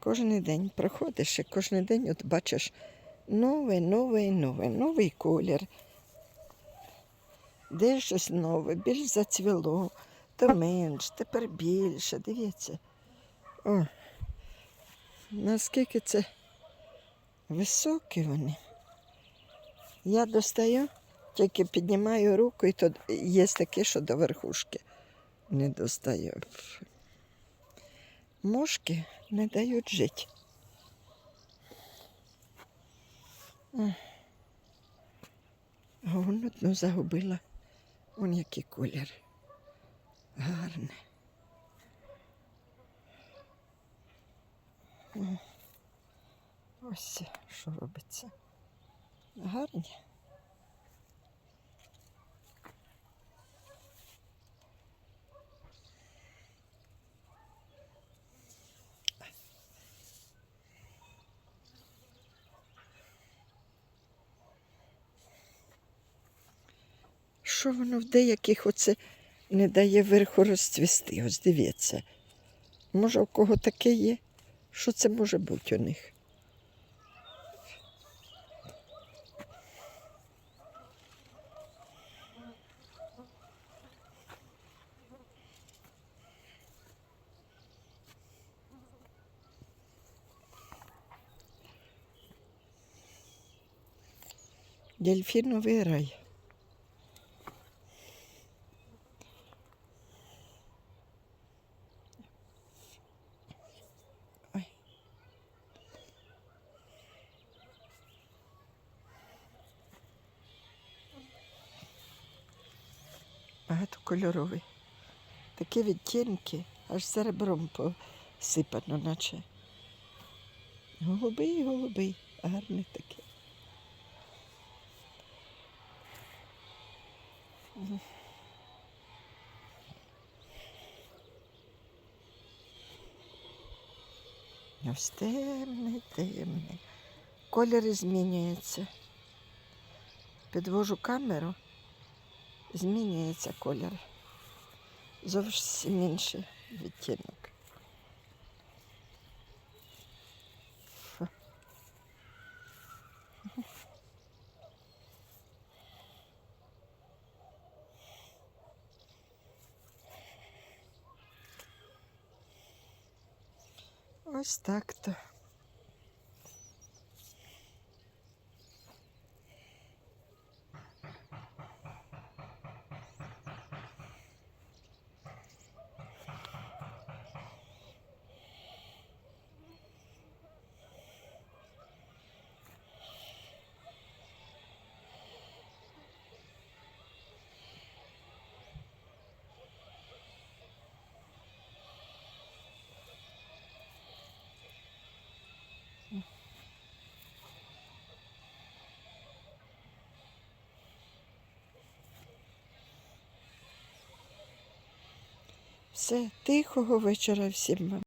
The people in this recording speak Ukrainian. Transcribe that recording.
Кожен день приходиш і кожен день от бачиш нове і нове, новий колір. Де щось нове, більш зацвіло, то менш, тепер більше. Дивіться. О, наскільки це високі вони. Я достаю, тільки піднімаю руку, і то є таке, що до верхушки не достаю. Мошки не дають жити. А одну загубила. Вон який колір. Гарний. Ось що робиться. Гарні. Що воно в деяких оце не дає верху розцвісти? Ось дивіться. Може, у кого таке є? Що це може бути у них? Дельфіновий рай. Багатокольоровий. Такі відтінки, аж серебром посипано, наче. Голубий, голубий, гарний такий. Ось темний, темний. Колір змінюється. Підвожу камеру, змінюється колір. Зовсім інший відтінок. Фу. Ось так то. Все, тихого вечора всім вам.